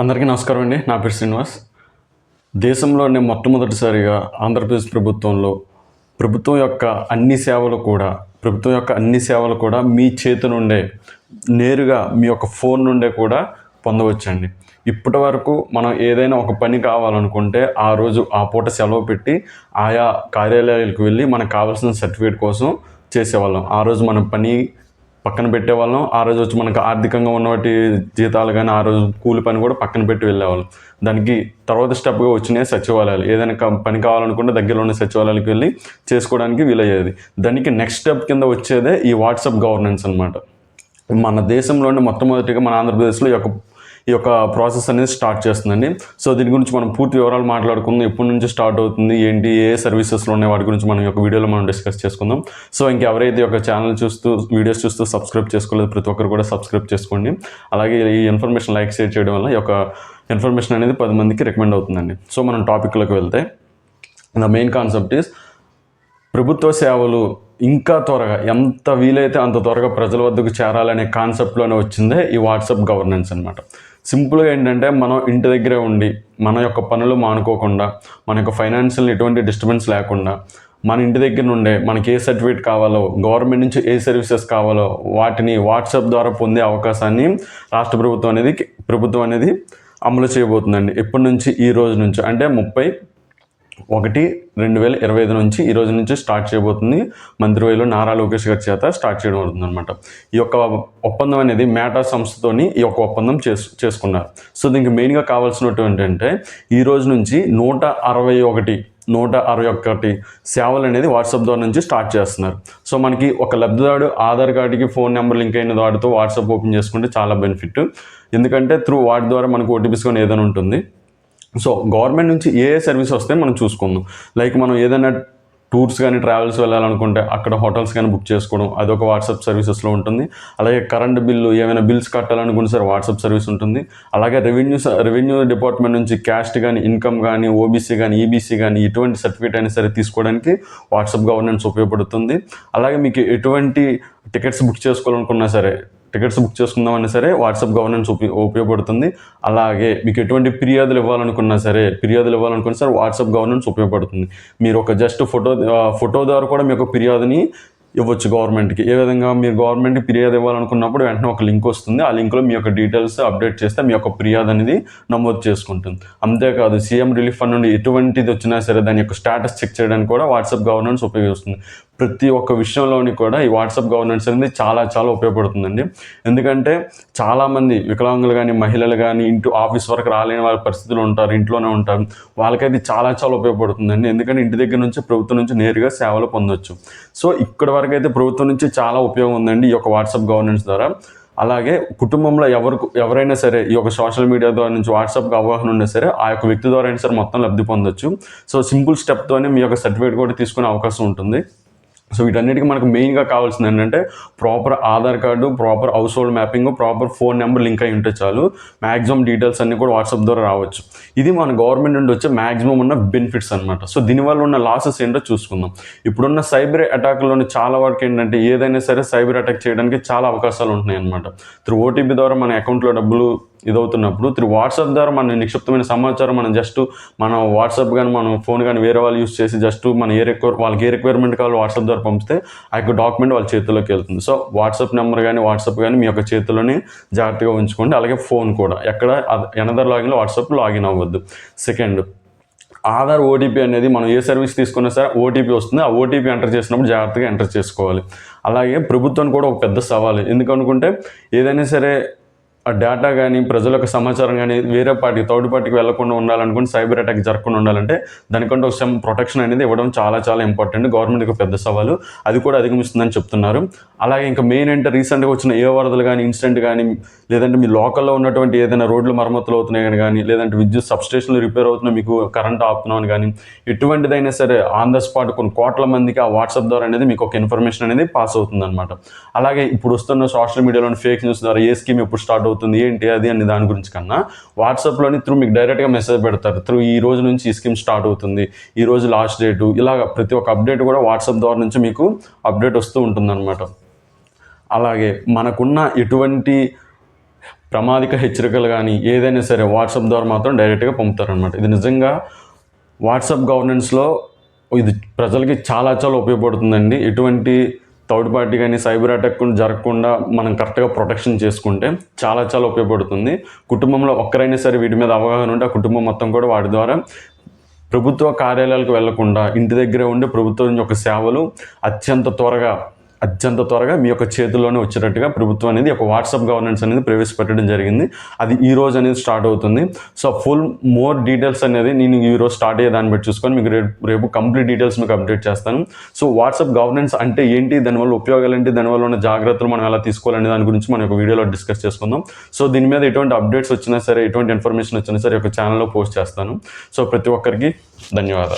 అందరికీ నమస్కారం అండి. నా పేరు శ్రీనివాస్. దేశంలోనే మొట్టమొదటిసారిగా ఆంధ్రప్రదేశ్ ప్రభుత్వంలో ప్రభుత్వం యొక్క అన్ని సేవలు కూడా ప్రభుత్వం యొక్క అన్ని సేవలు కూడా మీ చేతి నుండే నేరుగా మీ యొక్క ఫోన్ నుండే కూడా పొందవచ్చండి. ఇప్పటి వరకు మనం ఏదైనా ఒక పని కావాలనుకుంటే ఆ రోజు ఆ పూట సెలవు పెట్టి ఆయా కార్యాలయాలకు వెళ్ళి మనకు కావాల్సిన సర్టిఫికేట్ కోసం చేసేవాళ్ళం. ఆ రోజు మన పని పక్కన పెట్టేవాళ్ళం. ఆ రోజు వచ్చి మనకు ఆర్థికంగా ఉన్నవాటి జీతాలు కానీ ఆ రోజు కూలి పని కూడా పక్కన పెట్టి వెళ్ళేవాళ్ళం. దానికి తర్వాత స్టెప్గా వచ్చినాయి సచివాలయాలు. ఏదైనా పని కావాలనుకుంటే దగ్గరలో ఉన్న సచివాలయాలకు వెళ్ళి చేసుకోవడానికి వీలయ్యేది. దానికి నెక్స్ట్ స్టెప్ కింద వచ్చేదే ఈ వాట్సాప్ గవర్నెన్స్ అనమాట మన దేశంలోనే మొట్టమొదటిగా మన ఆంధ్రప్రదేశ్లో ఈ యొక్క ఈ యొక్క ప్రాసెస్ అనేది స్టార్ట్ చేస్తుందండి. సో దీని గురించి మనం పూర్తి వివరాలు మాట్లాడుకుందాం. ఎప్పటి నుంచి స్టార్ట్ అవుతుంది? ఏంటి? ఏ సర్వీసెస్లో ఉన్నాయి? వాటి గురించి మనం ఈ యొక్క వీడియోలో మనం డిస్కస్ చేసుకుందాం. సో ఇంకెవరైతే ఈ యొక్క ఛానల్ చూస్తూ వీడియోస్ చూస్తూ సబ్స్క్రైబ్ చేసుకోలేదు ప్రతి ఒక్కరు కూడా సబ్స్క్రైబ్ చేసుకోండి. అలాగే ఈ ఇన్ఫర్మేషన్ లైక్ షేర్ చేయడం వల్ల ఈ యొక్క ఇన్ఫర్మేషన్ అనేది పది మందికి రికమెండ్ అవుతుందండి. సో మనం టాపిక్లోకి వెళ్తే ద మెయిన్ కాన్సెప్ట్ ఈస్ ప్రభుత్వ సేవలు ఇంకా త్వరగా ఎంత వీలైతే అంత త్వరగా ప్రజల వద్దకు చేరాలనే కాన్సెప్ట్లోనే వచ్చిందే ఈ వాట్సాప్ గవర్నెన్స్ అనమాట సింపుల్గా ఏంటంటే మనం ఇంటి దగ్గరే ఉండి మన యొక్క పనులు మానుకోకుండా మన యొక్క ఫైనాన్షియల్ ఎటువంటి డిస్టర్బెన్స్ లేకుండా మన ఇంటి దగ్గర నుండే మనకి ఏ సర్టిఫికేట్ కావాలో గవర్నమెంట్ నుంచి ఏ సర్వీసెస్ కావాలో వాటిని వాట్సాప్ ద్వారా పొందే అవకాశాన్ని రాష్ట్ర ప్రభుత్వం అనేది ప్రభుత్వం అనేది అమలు చేయబోతుందండి. ఎప్పటి నుంచి ఈ రోజు నుంచి అంటే ముప్పై ఒకటి రెండు వేల ఇరవై ఐదు నుంచి ఈ రోజు నుంచి స్టార్ట్ చేయబోతుంది. మంత్రివేలు నారా లోకేష్ గారి చేత స్టార్ట్ చేయడం అవుతుంది అనమాట ఈ యొక్క ఒప్పందం అనేది మేటా సంస్థతోని ఈ యొక్క ఒప్పందం చేసు చేసుకున్నారు. సో దీనికి మెయిన్గా కావాల్సినటువంటి అంటే ఈ రోజు నుంచి నూట అరవై ఒకటి నూట అరవై ఒకటి సేవలు అనేది వాట్సాప్ ద్వారా నుంచి స్టార్ట్ చేస్తున్నారు. సో మనకి ఒక లబ్ధిదారుడు ఆధార్ కార్డుకి ఫోన్ నెంబర్ లింక్ అయిన వాటితో వాట్సాప్ ఓపెన్ చేసుకుంటే చాలా బెనిఫిట్. ఎందుకంటే త్రూ వాటి ద్వారా మనకు ఓటీపీస్ కానీ ఏదైనా ఉంటుంది. సో గవర్నమెంట్ నుంచి ఏ ఏ సర్వీస్ వస్తే మనం చూసుకుందాం. లైక్ మనం ఏదైనా టూర్స్ కానీ ట్రావెల్స్ వెళ్ళాలనుకుంటే అక్కడ హోటల్స్ కానీ బుక్ చేసుకోవడం అదొక వాట్సాప్ సర్వీసెస్లో ఉంటుంది. అలాగే కరెంట్ బిల్లు ఏమైనా బిల్స్ కట్టాలనుకుంటే సరే వాట్సాప్ సర్వీస్ ఉంటుంది. అలాగే రెవెన్యూ రెవెన్యూ డిపార్ట్మెంట్ నుంచి క్యాస్ట్ కానీ ఇన్కమ్ కానీ ఓబీసీ కానీ ఈబీసీ కానీ ఎటువంటి సర్టిఫికేట్ అయినా సరే తీసుకోవడానికి వాట్సాప్ గవర్నెన్స్ ఉపయోగపడుతుంది. అలాగే మీకు ఎటువంటి టికెట్స్ బుక్ చేసుకోవాలనుకున్నా సరే టికెట్స్ బుక్ చేసుకుందామన్నా సరే వాట్సాప్ గవర్నెన్స్ ఉపయో ఉపయోగపడుతుంది. అలాగే మీకు ఎటువంటి ఫిర్యాదులు ఇవ్వాలనుకున్నా సరే ఫిర్యాదులు ఇవ్వాలనుకున్నా సరే వాట్సాప్ గవర్నెన్స్ ఉపయోగపడుతుంది. మీరు ఒక జస్ట్ ఫోటో ఫోటో ద్వారా కూడా మీ యొక్క ఫిర్యాదుని ఇవ్వచ్చు గవర్నమెంట్కి. ఏ విధంగా మీరు గవర్నమెంట్కి ఫిర్యాదు ఇవ్వాలనుకున్నప్పుడు వెంటనే ఒక లింక్ వస్తుంది. ఆ లింక్లో మీ యొక్క డీటెయిల్స్ అప్డేట్ చేస్తే మీ యొక్క ఫిర్యాదు అనేది నమోదు చేసుకుంటుంది. అంతేకాదు సీఎం రిలీఫ్ ఫండ్ నుండి ఎటువంటిది వచ్చినా సరే దాని యొక్క స్టేటస్ చెక్ చేయడానికి కూడా వాట్సాప్ గవర్నెన్స్ ఉపయోగిస్తుంది. ప్రతి ఒక్క విషయంలోని కూడా ఈ వాట్సాప్ గవర్నెన్స్ అనేది చాలా చాలా ఉపయోగపడుతుందండి. ఎందుకంటే చాలామంది వికలాంగులు కానీ మహిళలు కానీ ఇంటి ఆఫీస్ వరకు రాలేని వాళ్ళ పరిస్థితులు ఉంటారు ఇంట్లోనే ఉంటారు. వాళ్ళకైతే చాలా చాలా ఉపయోగపడుతుందండి. ఎందుకంటే ఇంటి దగ్గర నుంచి ప్రభుత్వం నుంచి నేరుగా సేవలు పొందొచ్చు. సో ఇక్కడ వరకు అయితే ప్రభుత్వం నుంచి చాలా ఉపయోగం ఉందండి ఈ యొక్క వాట్సాప్ గవర్నెన్స్ ద్వారా. అలాగే కుటుంబంలో ఎవరికి ఎవరైనా సరే ఈ యొక్క సోషల్ మీడియా ద్వారా నుంచి వాట్సాప్కి అవగాహన ఉన్నా సరే ఆ యొక్క వ్యక్తి ద్వారా అయినా సరే మొత్తం లబ్ధి పొందొచ్చు. సో సింపుల్ స్టెప్తోనే మీ యొక్క సర్టిఫికేట్ కూడా తీసుకునే అవకాశం ఉంటుంది. సో వీటన్నిటికీ మనకు మెయిన్గా కావాల్సింది ఏంటంటే proper Aadhaar card proper household mapping proper phone number link అయి ఉంటే చాలు. మ్యాక్సిమం డీటెయిల్స్ అన్నీ కూడా వాట్సాప్ ద్వారా రావచ్చు. ఇది మన గవర్నమెంట్ నుండి వచ్చే మ్యాక్సిమం ఉన్న బెనిఫిట్స్ అనమాట సో దీనివల్ల ఉన్న లాసెస్ ఏంటో చూసుకుందాం. ఇప్పుడున్న సైబర్ అటాక్లోని చాలా వరకు ఏంటంటే ఏదైనా సరే సైబర్ అటాక్ చేయడానికి చాలా అవకాశాలు ఉంటున్నాయి అనమాట త్రూ ఓటీపీ ద్వారా మన అకౌంట్లో డబ్బులు ఇదవుతున్నప్పుడు త్రీ వాట్సాప్ ద్వారా మన నిక్షిప్తమైన సమాచారం మనం జస్ట్ మనం వాట్సాప్ కానీ మనం ఫోన్ కానీ వేరే వాళ్ళు యూస్ చేసి జస్ట్ మన ఏ రిక్వైర్ వాళ్ళకి ఏ రిక్వైర్మెంట్ కావాలో వాట్సాప్ ద్వారా పంపితే ఆ యొక్క డాక్యుమెంట్ వాళ్ళ చేతిలోకి వెళ్తుంది. సో వాట్సాప్ నెంబర్ కానీ వాట్సాప్ కానీ మీ యొక్క చేతిలోనే జాగ్రత్తగా ఉంచుకోండి. అలాగే ఫోన్ కూడా. ఎక్కడ ఎనదర్ లాగిన్లో వాట్సాప్ లాగిన్ అవ్వద్దు. సెకండ్ ఆధార్ ఓటీపీ అనేది మనం ఏ సర్వీస్ తీసుకున్నా సరే ఓటీపీ వస్తుంది. ఆ ఓటీపీ ఎంటర్ చేసినప్పుడు జాగ్రత్తగా ఎంటర్ చేసుకోవాలి. అలాగే ప్రభుత్వం కూడా ఒక పెద్ద సవాలు. ఎందుకనుకుంటే ఏదైనా సరే ఆ డేటా కానీ ప్రజలకు సమాచారం కానీ వేరే పార్టీ థర్డ్ పార్టీకి ఉండాలనుకుని సైబర్ అటాక్ జరగకుండా ఉండాలంటే దానికంటే ఒక సమ్ ప్రొటెక్షన్ అనేది ఇవ్వడం చాలా చాలా ఇంపార్టెంట్ గవర్నమెంట్ ఒక పెద్ద సవాలు. అది కూడా అధిగమిస్తుందని చెప్తున్నారు. అలాగే ఇంకా మెయిన్ అంటే రీసెంట్గా వచ్చిన ఏ వరదలు కానీ ఇన్సిడెంట్ కానీ లేదంటే మీ లోకల్లో ఉన్నటువంటి ఏదైనా రోడ్లు మరమ్మతులు అవుతున్నాయి కానీ లేదంటే విద్యుత్ సబ్స్టేషన్లు రిపేర్ అవుతున్నా మీకు కరెంట్ ఆపుతున్నామని కానీ ఎటువంటిదైనా సరే ఆన్ ద స్పాట్ కొన్ని కోట్ల మందికి ఆ వాట్సాప్ ద్వారా అనేది మీకు ఒక ఇన్ఫర్మేషన్ అనేది పాస్ అవుతుంది అనమాట అలాగే ఇప్పుడు వస్తున్న సోషల్ మీడియాలోని ఫేక్ న్యూస్ ద్వారా ఏ స్కీమ్ ఎప్పుడు స్టార్ట్ అవుతుంది ఏంటి అది అని దాని గురించి కన్నా వాట్సాప్లోని త్రూ మీకు డైరెక్ట్గా మెసేజ్ పెడతారు. త్రూ ఈ రోజు నుంచి ఈ స్కీమ్ స్టార్ట్ అవుతుంది ఈ రోజు లాస్ట్ డేటు ఇలాగ ప్రతి ఒక్క అప్డేట్ కూడా వాట్సాప్ ద్వారా నుంచి మీకు అప్డేట్ వస్తూ ఉంటుందన్నమాట. అలాగే మనకున్న ఎటువంటి ప్రమాదిక హెచ్చరికలు కానీ ఏదైనా సరే వాట్సాప్ ద్వారా మాత్రం డైరెక్ట్గా పంపుతారనమాట ఇది నిజంగా వాట్సాప్ గవర్నెన్స్లో ఇది ప్రజలకి చాలా చాలా ఉపయోగపడుతుందండి. ఎటువంటి థర్డ్ పార్టీ కానీ సైబర్ అటాక్ జరగకుండా మనం కరెక్ట్గా ప్రొటెక్షన్ చేసుకుంటే చాలా చాలా ఉపయోగపడుతుంది. కుటుంబంలో ఒక్కరైనా సరే వీటి మీద అవగాహన ఉంటే ఆ కుటుంబం మొత్తం కూడా వాటి ద్వారా ప్రభుత్వ కార్యాలయాలకు వెళ్ళకుండా ఇంటి దగ్గరే ఉండే ప్రభుత్వం యొక్క సేవలు అత్యంత త్వరగా అత్యంత త్వరగా మీ యొక్క చేతుల్లోనే వచ్చేటట్టుగా ప్రభుత్వం అనేది ఒక వాట్సాప్ గవర్నెన్స్ అనేది ప్రవేశపెట్టడం జరిగింది. అది ఈ రోజు అనేది స్టార్ట్ అవుతుంది. సో ఫుల్ మోర్ డీటెయిల్స్ అనేది నేను ఈ రోజు స్టార్ట్ అయ్యే దాన్ని బట్టి చూసుకొని మీకు రేపు రేపు కంప్లీట్ డీటెయిల్స్ మీకు అప్డేట్ చేస్తాను. సో వాట్సాప్ గవర్నెన్స్ అంటే ఏంటి? దానివల్ల ఉపయోగాలు ఏంటి? దానివల్ల ఉన్న జాగ్రత్తలు మనం ఎలా తీసుకోవాలనే దాని గురించి మనం ఒక వీడియోలో డిస్కస్ చేసుకుందాం. సో దీని మీద ఎటువంటి అప్డేట్స్ వచ్చినా సరే ఎటువంటి ఇన్ఫర్మేషన్ వచ్చినా సరే ఒక ఛానల్లో పోస్ట్ చేస్తాను. సో ప్రతి ఒక్కరికి ధన్యవాదాలు.